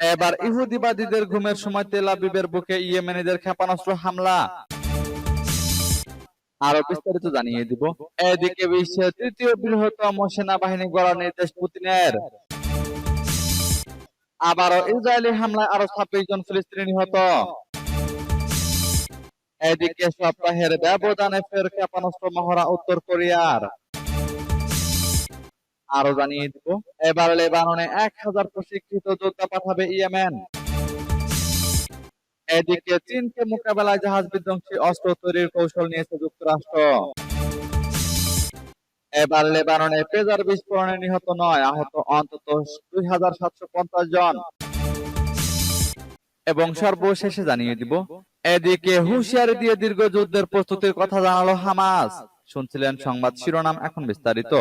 এবার ইহুদিবাদীদের ঘুমের সময় তেল আবিবের বুকে ইয়েমেনিদের ক্ষেপণাস্ত্র হামলা। আরও বিস্তারিত জানিয়ে দিব। এদিকে বিশ্বের তৃতীয় বৃহত্তম সেনাবাহিনী গড়ার নির্দেশ পুতিনের। আবারও ইসরায়েলি হামলায় আরও ছাব্বিশ জন ফিলিস্তিনি নিহত। এদিকে সপ্তাহের ব্যবধানে ফের ক্ষেপণাস্ত্র মহড়া উত্তর কোরিয়ার। আরও জানিয়ে দিব। এবার লেবাননে এক হাজার প্রশিক্ষিত যোদ্ধা পাঠাবে ইয়েমেন। এদিকে চীনকে মোকাবেলায় জাহাজ বিধ্বংসী অস্ত্র তৈরির কৌশল নিয়েছে যুক্তরাষ্ট্র। এবার লেবাননে পেজার বিস্ফোরণে নিহত নয়, আহত অন্তত দুই হাজার সাতশো পঞ্চাশ জন। এবং সর্বশেষে জানিয়ে দিব, এদিকে হুঁশিয়ারি দিয়ে দীর্ঘ যুদ্ধের প্রস্তুতির কথা জানালো হামাস। শুনছিলেন সংবাদ শিরোনাম এখন বিস্তারিত।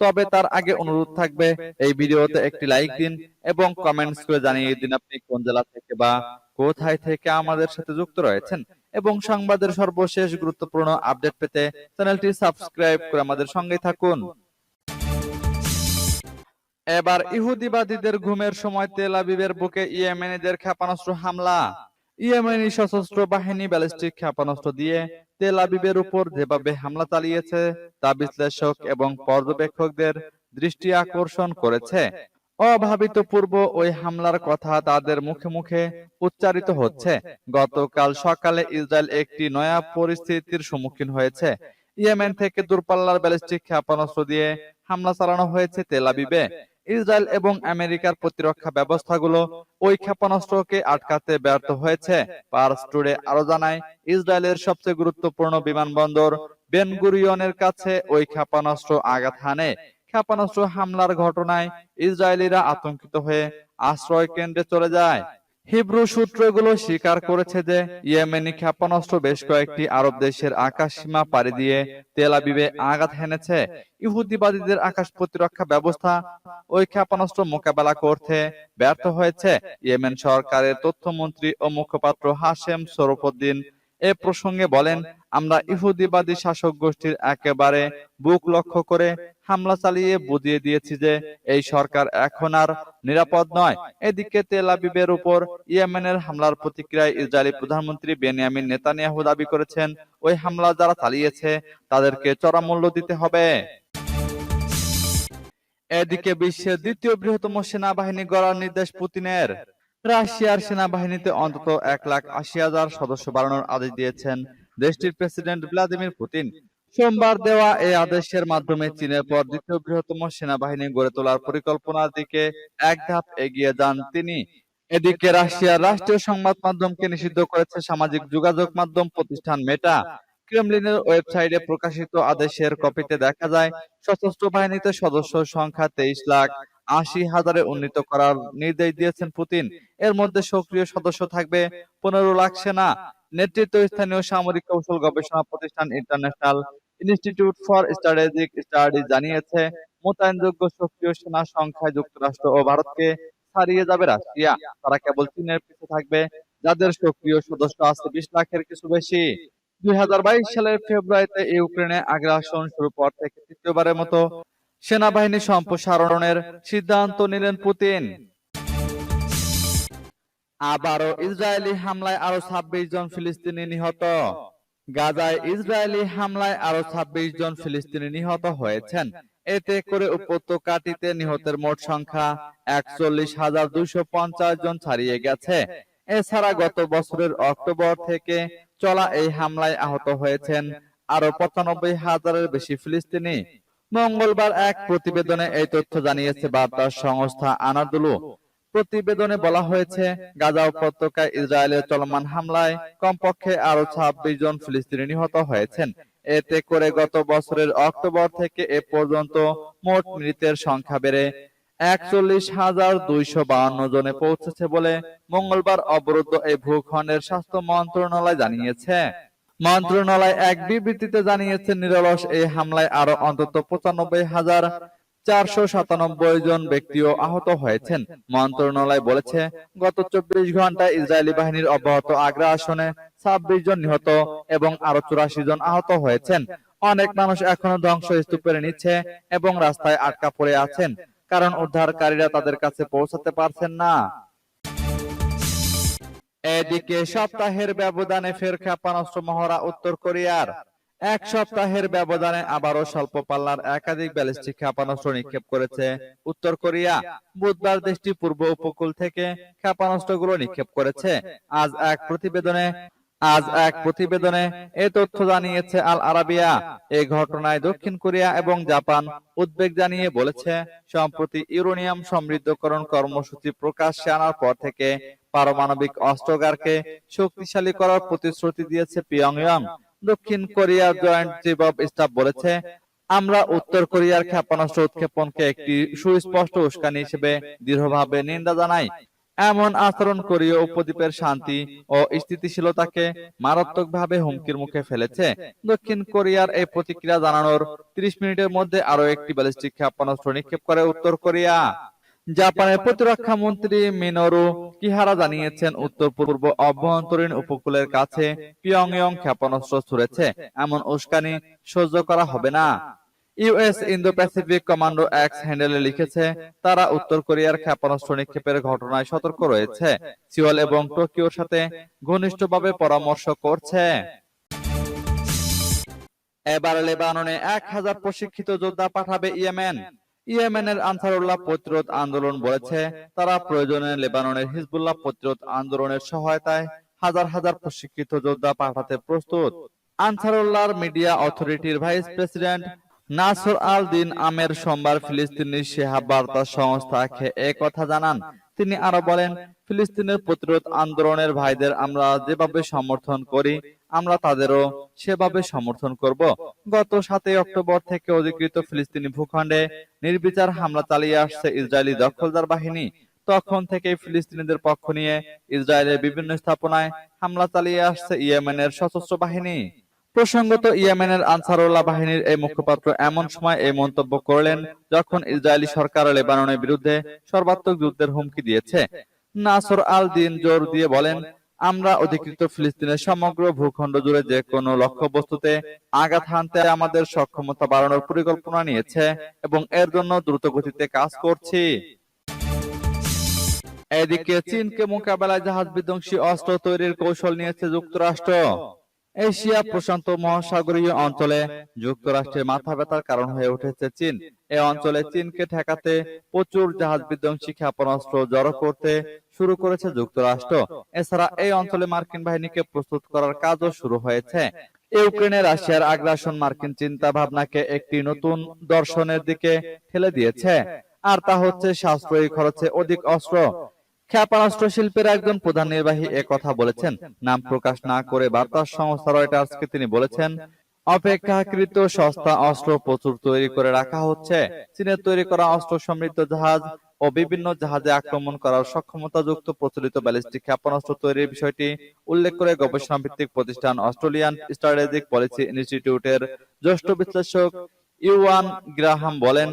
তবে তার আগে অনুরোধ থাকবে এই ভিডিওতে একটি লাইক দিন এবং কমেন্টস করে জানিয়ে দিন আপনি কোন জেলা থেকে বা কোথায় থেকে আমাদের সাথে যুক্ত রয়েছেন এবং সংবাদের সর্বশেষ গুরুত্বপূর্ণ আপডেট পেতে চ্যানেলটি সাবস্ক্রাইব করে আমাদের সঙ্গে থাকুন। এবার ইহুদিবাদীদের ঘুমের সময় তেল আবিবের বুকে ইয়েমেনিদের ক্ষেপণাস্ত্র হামলা। ইয়েমেনি সশস্ত্র বাহিনী ব্যালিস্টিক ক্ষেপণাস্ত্র দিয়ে তেল আবিবের উপর যেভাবে হামলা চালিয়েছে, তা বিশ্লেষক এবং পর্যবেক্ষকদের দৃষ্টি আকর্ষণ করেছে। অভাবিত পূর্ব ওই হামলার কথা তাদের মুখে মুখে উচ্চারিত হচ্ছে। গতকাল সকালে ইসরায়েল একটি নয়া পরিস্থিতির সম্মুখীন হয়েছে। ইয়েমেন থেকে দূরপাল্লার ব্যালিস্টিক ক্ষেপণাস্ত্র দিয়ে হামলা চালানো হয়েছে তেল আবিবে। ইসরায়েল এবং আমেরিকার প্রতিরক্ষা ব্যবস্থাগুলো ওই ক্ষেপণাস্ত্রকে আটকাতে ব্যর্থ হয়েছে। পার্স টুডে আরও জানায়, ইসরায়েলের সবচেয়ে গুরুত্বপূর্ণ বিমানবন্দর বেনগুরিয়নের কাছে ওই ক্ষেপণাস্ত্র আঘাত হানে। ক্ষেপণাস্ত্র হামলার ঘটনায় ইসরায়েলিরা আতঙ্কিত হয়ে আশ্রয় কেন্দ্রে চলে যায়। হিব্রু সূত্রগুলো স্বীকার করেছে যে ইয়েমেনি ক্ষেপণাস্ত্র বেশ কয়েকটি আরব দেশের আকাশ সীমা পাড়ি দিয়ে তেল আবিবে আঘাত হেনেছে। ইহুদিবাদীদের আকাশ প্রতিরক্ষা ব্যবস্থা ওই ক্ষেপণাস্ত্র মোকাবেলা করতে ব্যর্থ হয়েছে। ইয়েমেন সরকারের তথ্যমন্ত্রী ও মুখপাত্র হাশেম সরফুদ্দিন এ প্রসঙ্গে বলেন, আমরা ইহুদিবাদী শাসক গোষ্ঠীর একেবারে বুক লক্ষ্য করে হামলা চালিয়ে বুঝিয়ে দিয়েছি যে এই সরকার এখন আর নিরাপদ নয়। এদিকে তেল আবিবের উপর ইয়েমেনের হামলার প্রতিক্রিয়ায় ইসরায়েলি প্রধানমন্ত্রী বেনিয়ামিন নেতানিয়াহু দাবি করেছেন, ওই হামলা যারা চালিয়েছে তাদেরকে চড়া মূল্য দিতে হবে। এদিকে বিশ্বের দ্বিতীয় বৃহত্তম সেনাবাহিনী গড়ার নির্দেশ পুতিনের। রাশিয়ার সেনাবাহিনীতে অন্তত এক লাখ আশি হাজার সদস্য বাড়ানোর আদেশ দিয়েছেন দেশটির প্রেসিডেন্ট ভ্লাদিমির পুতিন। সোমবার দেওয়া এই আদেশের মাধ্যমে চীনের পর দ্বিতীয় বৃহত্তম সেনাবাহিনী গড়ে তোলার পরিকল্পনার দিকে এক ধাপ এগিয়ে যান তিনি। এদিকে রাশিয়ার রাষ্ট্রীয় সংবাদ মাধ্যমকে নিষিদ্ধ করেছে সামাজিক যোগাযোগ মাধ্যম প্রতিষ্ঠান মেটা। ক্রেমলিনের ওয়েবসাইটে প্রকাশিত আদেশের কপিতে দেখা যায়, সশস্ত্র বাহিনীতে সদস্য সংখ্যা তেইশ লাখ আশি হাজারে উন্নীত করার নির্দেশ দিয়েছেন পুতিন। এর মধ্যে সক্রিয় সদস্য থাকবে পনেরো লাখ সেনা, নেতৃত্ব স্থানীয় সামরিক কৌশল গবেষণা প্রতিষ্ঠান international institute for strategic study জানিয়েছে, মোতায়েনযোগ্য সক্রিয় সেনা সংখ্যায় যুক্তরাষ্ট্র ও ভারতকে ছাড়িয়ে যাবে রাশিয়া। তারা কেবল চীনের পিছু থাকবে, যাদের সক্রিয় সদস্য আছে বিশ লাখের কিছু বেশি। দুই হাজার বাইশ সালের ফেব্রুয়ারিতে ইউক্রেনে আগ্রাসন শুরু পর থেকে তৃতীয়বারের মতো সেনাবাহিনী সম্প্রসারণের সিদ্ধান্ত নিলেন পুতিন। আবারও ইসরায়েলি হামলায় আরও ছাব্বিশ জন ফিলিস্তিনি নিহত। গাজায় ইসরায়েলি হামলায় আরও ছাব্বিশ জন ফিলিস্তিনি নিহত হয়েছেন। এতে করে উপত্যকাটিতে নিহতের মোট সংখ্যা একচল্লিশ হাজার দুইশো পঞ্চাশ জন ছাড়িয়ে গেছে। এছাড়া গত বছরের অক্টোবর থেকে চলা এই হামলায় আহত হয়েছেন আরও পঁচানব্বই হাজারের বেশি ফিলিস্তিনি। মঙ্গলবার এক প্রতিবেদনে এই তথ্য জানিয়েছে বার্তা সংস্থা আনাদুলু। প্রতিবেদনে বলা হয়েছে, গাজা উপত্যকায় ইসরায়েলের চলমান হামলায় কমপক্ষে আরও ছাব্বিশ জন ফিলিস্তিনি নিহত হয়েছেন। এতে করে গত বছরের অক্টোবর থেকে এ পর্যন্ত মোট মৃতের সংখ্যা বেড়ে একচল্লিশ হাজার দুইশো বাউন্ন জনে পৌঁছেছে বলে মঙ্গলবার অবরুদ্ধ এই ভূখণ্ডের স্বাস্থ্য মন্ত্রণালয় জানিয়েছে। মন্ত্রণালয় এক বিবৃতিতে জানিয়েছে, নিরলস এই হামলায় আরও অন্তত পঁচানব্বই হাজার চারশো সাতানব্বই জন ব্যক্তিও আহত হয়েছেন। মন্ত্রণালয় বলেছে, গত চব্বিশ ঘন্টায় ইসরায়েলি বাহিনীর অব্যাহত আগ্রাসনে ছাব্বিশ জন নিহত এবং আরও চুরাশি জন আহত হয়েছেন। অনেক মানুষ এখনও ধ্বংসস্তূপের নিচ্ছে এবং রাস্তায় আটকা পড়ে আছেন, কারণ উদ্ধারকারীরা তাদের কাছে পৌঁছাতে পারছেন না। এদিকে সপ্তাহের ব্যবধানে ফের ক্ষেপণাস্ত্র মহড়া উত্তর কোরিয়ার। এক সপ্তাহের ব্যবধানে আবারও স্বল্প পাল্লার একাধিক ব্যালিস্টিক ক্ষেপণাস্ত্র নিক্ষেপ করেছে উত্তর কোরিয়া। বুধবার দেশটি পূর্ব উপকূল থেকে ক্ষেপণাস্ত্রগুলো নিক্ষেপ করেছে। আজ এক প্রতিবেদনে, আজ এক প্রতিবেদনে এ তথ্য জানিয়েছে আল আরাবিয়া। এই ঘটনায় দক্ষিণ কোরিয়া এবং জাপান উদ্বেগ জানিয়ে বলেছে, সম্প্রতি ইউরেনিয়াম সমৃদ্ধকরণ কর্মসূচি প্রকাশ্যে আনার পর থেকে পারমাণবিক অস্ত্রাগারকে শক্তিশালী করার প্রতিশ্রুতি দিয়েছে পিয়ংইয়ং। দক্ষিণ কোরিয়ার জয়েন্ট চিফ অব স্টাফ বলেছে, আমরা উত্তর কোরিয়ার ক্ষেপণাস্ত্র উৎক্ষেপণকে একটি সুস্পষ্ট উস্কানি হিসেবে দৃঢ়ভাবে নিন্দা জানাই। এমন আচরণ কোরীয় উপদ্বীপের শান্তি ও স্থিতিশীলতাকে মারাত্মকভাবে হুমকির মুখে ফেলেছে। দক্ষিণ কোরিয়ার এই প্রতিক্রিয়া জানানোর 30 মিনিটের মধ্যে আরও একটি ব্যালিস্টিক ক্ষেপণাস্ত্র নিক্ষেপ করে উত্তর কোরিয়া। জাপানের প্রতিরক্ষা মন্ত্রী মিনোরু কিহারা জানিয়েছেন উত্তর পূর্ব অভ্যন্তরীণ উপকূলের কাছে পিয়ংইয়ং ক্ষেপণাস্ত্র ছুড়েছে। এমন উস্কানি সহ্য করা হবে না। US Indo Pacific commando X হ্যান্ডেলে লিখেছে, তারা উত্তর কোরিয়ার ক্ষেপণাস্ত্র নিক্ষেপের ঘটনায় সতর্ক রয়েছে। সিওল এবং টোকিওর সাথে ঘনিষ্ঠভাবে পরামর্শ করছে। এবার লেবাননে এক হাজার প্রশিক্ষিত যোদ্ধা পাঠাবে ইয়েমেন। ইয়েমেনের আনসারুল্লাহ প্রতিরোধ আন্দোলন বলেছে। তারা প্রয়োজনে লেবাননের হিজবুল্লাহ প্রতিরোধ আন্দোলনের সহায়তায় হাজার হাজার প্রশিক্ষিত যোদ্ধা পাঠাতে প্রস্তুত। আনসারুল্লাহর মিডিয়া অথরিটির vice president Nasr al Din Amer সোমবার ফিলিস্তিনি সেহাব বার্তা সংস্থাকে কথা জানান। তিনি আরও বলেন, ফিলিস্তিনের প্রতিরোধ আন্দোলনের ভাইদের আমরা যেভাবে সমর্থন করি, আমরা তাদেরও সেভাবে সমর্থন করব। গত সাতই অক্টোবর থেকে অধিকৃত ফিলিস্তিনি ভূখণ্ডে নির্বিচার হামলা চালিয়ে আসছে ইসরায়েলি দখলদার বাহিনী। তখন থেকে ফিলিস্তিনিদের পক্ষ নিয়ে ইসরায়েলের বিভিন্ন স্থাপনায় হামলা চালিয়ে আসছে ইয়েমেনের সশস্ত্র বাহিনী। প্রসঙ্গত, ইয়েমেনের আনসারুল্লাহ বাহিনীর এই মুখপাত্র এমন সময় এই মন্তব্য করলেন যখন ইসরায়েলি সরকার লেবাননের বিরুদ্ধে সর্বাত্মক যুদ্ধের হুমকি দিয়েছে। নাসর আল দিন জোর দিয়ে বলেন, আমরা অধিকৃত ফিলিস্তিনের সমগ্র ভূখণ্ড জুড়ে যে কোনো লক্ষ্যবস্তুতে আঘাত হানতে আমাদের সক্ষমতা বাড়ানোর পরিকল্পনা নিয়েছে এবং এর জন্য দ্রুত গতিতে কাজ করছি। এদিকে চীনকে মোকাবেলায় জাহাজ বিধ্বংসী অস্ত্র তৈরির কৌশল নিয়েছে যুক্তরাষ্ট্র। এশিয়া প্রশান্ত মহাসাগরীয় অঞ্চলে যুক্তরাষ্ট্রের মাথা ব্যথার কারণ হয়ে উঠেছে চীন। এ অঞ্চলে চীনকে ঠেকাতে প্রচুর জাহাজ বিধ্বংসী ক্ষেপণাস্ত্র জড়ো করতে শুরু করেছে যুক্তরাষ্ট্র। এছাড়া এই অঞ্চলে মার্কিন বাহিনীকে প্রস্তুত করার কাজও শুরু হয়েছে। ইউক্রেনে রাশিয়ার আগ্রাসন মার্কিন চিন্তা ভাবনাকে একটি নতুন দর্শনের দিকে ঠেলে দিয়েছে। আর তা হচ্ছে সাশ্রয়ী খরচে অধিক অস্ত্র। ক্ষেপণাস্ত্র শিল্পের একজন প্রধান নির্বাহী কথা বলেছেন। নাম প্রকাশ না করে বার্তা সংস্থা রয়টার্সকে তিনি বলেছেন, অপেক্ষাকৃত সস্তা অস্ত্র প্রচুর তৈরি করে রাখা হচ্ছে। চীনের তৈরি করা অস্ত্র সমৃদ্ধ জাহাজ ও বিভিন্ন জাহাজে আক্রমণ করার সক্ষমতাযুক্ত প্রচলিত ব্যালিস্টিক ক্ষেপণাস্ত্র তৈরির বিষয়টি উল্লেখ করে গবেষণা ভিত্তিক প্রতিষ্ঠান অস্ট্রেলিয়ান স্ট্র্যাটেজিক পলিসি ইনস্টিটিউটের জ্যেষ্ঠ বিশ্লেষক ইউয়ান গ্রাহাম বলেন,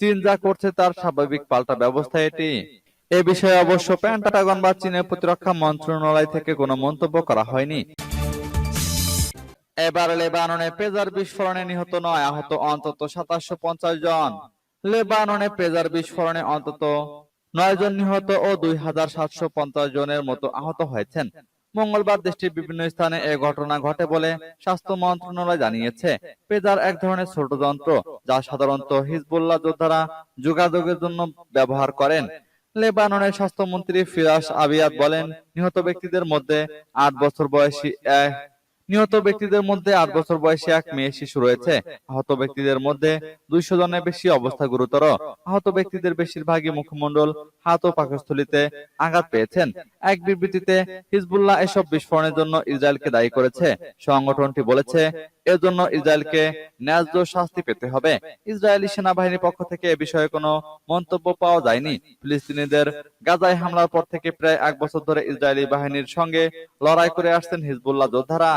চীন যা করছে তার স্বাভাবিক পাল্টা ব্যবস্থা এটি। এ বিষয়ে অবশ্য পেন্টাগন বা চীনের প্রতিরক্ষা মন্ত্রণালয় থেকে কোনো মন্তব্য করা হয়নি। এবার লেবাননে পেজার বিস্ফোরণে নিহত নয়, আহত অন্তত সাতাশশো পঞ্চাশ জন। লেবাননে পেজার বিস্ফোরণে অন্তত নয় জন নিহত ও দুই হাজার সাতশো পঞ্চাশ জনের মতো আহত হয়েছেন। মঙ্গলবার দেশটির বিভিন্ন স্থানে এ ঘটনা ঘটে বলে স্বাস্থ্য মন্ত্রণালয় জানিয়েছে। পেজার এক ধরনের ছোট যন্ত্র যা সাধারণত হিজবুল্লাহ যোদ্ধারা যোগাযোগের জন্য ব্যবহার করেন। লেবাননের স্বাস্থ্যমন্ত্রী ফিরাস আবিয়াদ বলেন, নিহত ব্যক্তিদের মধ্যে আট বছর বয়সী নিহত ব্যক্তিদের মধ্যে আট বছর বয়সী এক মেয়ে শিশু রয়েছে। আহত ব্যক্তিদের মধ্যে দুইশো জনের বেশি অবস্থা গুরুতর। আহত ব্যক্তিদের বেশিরভাগই মুখমণ্ডল, হাত ও পাকস্থলিতে আঘাত পেয়েছেন। এক বিবৃতিতে, হিজবুল্লাহ এসব বিস্ফোরণের জন্য ইসরায়েলকে দায়ী করেছে। সংগঠনটি বলেছে এর জন্য ইসরায়েলকে ন্যায্য শাস্তি পেতে হবে। ইসরায়েলি সেনাবাহিনীর পক্ষ থেকে এ বিষয়ে কোনো মন্তব্য পাওয়া যায়নি। ফিলিস্তিনিদের গাজায় হামলার পর থেকে প্রায় এক বছর ধরে ইসরায়েলি বাহিনীর সঙ্গে লড়াই করে আসছেন হিজবুল্লাহ যোদ্ধারা।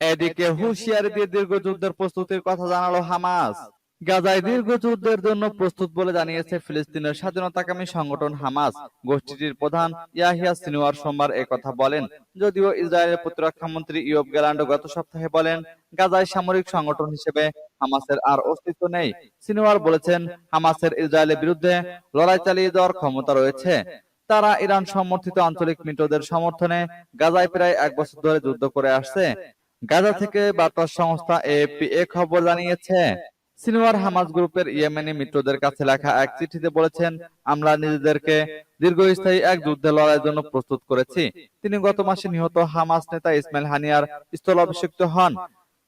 এদিকে হুঁশিয়ারি দিয়ে দীর্ঘ যুদ্ধের প্রস্তুতির কথা জানালো হামাস। গাজায় দীর্ঘ যুদ্ধের জন্য প্রস্তুত বলে জানিয়েছে ফিলিস্তিনের স্বাধীনতাকামী সংগঠন হামাস। গোষ্ঠীটির প্রধান ইয়াহিয়া সিনোয়ার সোমবার কথা বলেন। যদিও ইসরায়েলের প্রতিরক্ষা মন্ত্রী ইয়ব গ্যালান্ড গত সপ্তাহে বলেন, গাজায় সামরিক সংগঠন হিসেবে হামাসের আর অস্তিত্ব নেই। সিনোয়ার বলেছেন, হামাসের ইসরায়েলের বিরুদ্ধে লড়াই চালিয়ে যাওয়ার ক্ষমতা রয়েছে। তারা ইরান সমর্থিত আঞ্চলিক মিত্রদের সমর্থনে গাজায় প্রায় এক বছর ধরে যুদ্ধ করে আসছে। গাজা থেকে বার্তা সংস্থা এএপি এ খবর জানিয়েছে সিনোয়ার হামাস গ্রুপের ইয়েমেনি মিত্রদের কাছে লেখা এক চিঠিতে বলেছেন, আমরা নিজেদেরকে দীর্ঘস্থায়ী এক যুদ্ধে লড়াইয়ের জন্য প্রস্তুত করেছি। তিনি গত মাসে নিহত হামাস নেতা ইসমাইল হানিয়ার স্থলাভিষিক্ত হন।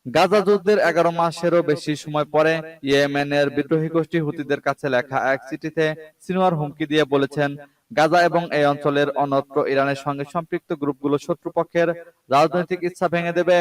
গাজা যুদ্ধের এগারো মাসেরও বেশি সময় পরে ইয়েমেনের বিদ্রোহী গোষ্ঠী হুতিদের কাছে লেখা এক চিঠিতে সিনোয়ার হুমকি দিয়ে বলেছেন, গাজা এবং এই অঞ্চলের অন্যত্র ইরানের সঙ্গে সম্পৃক্ত গ্রুপগুলো শত্রুপক্ষের রাজনৈতিক ইচ্ছা ভেঙে দেবে।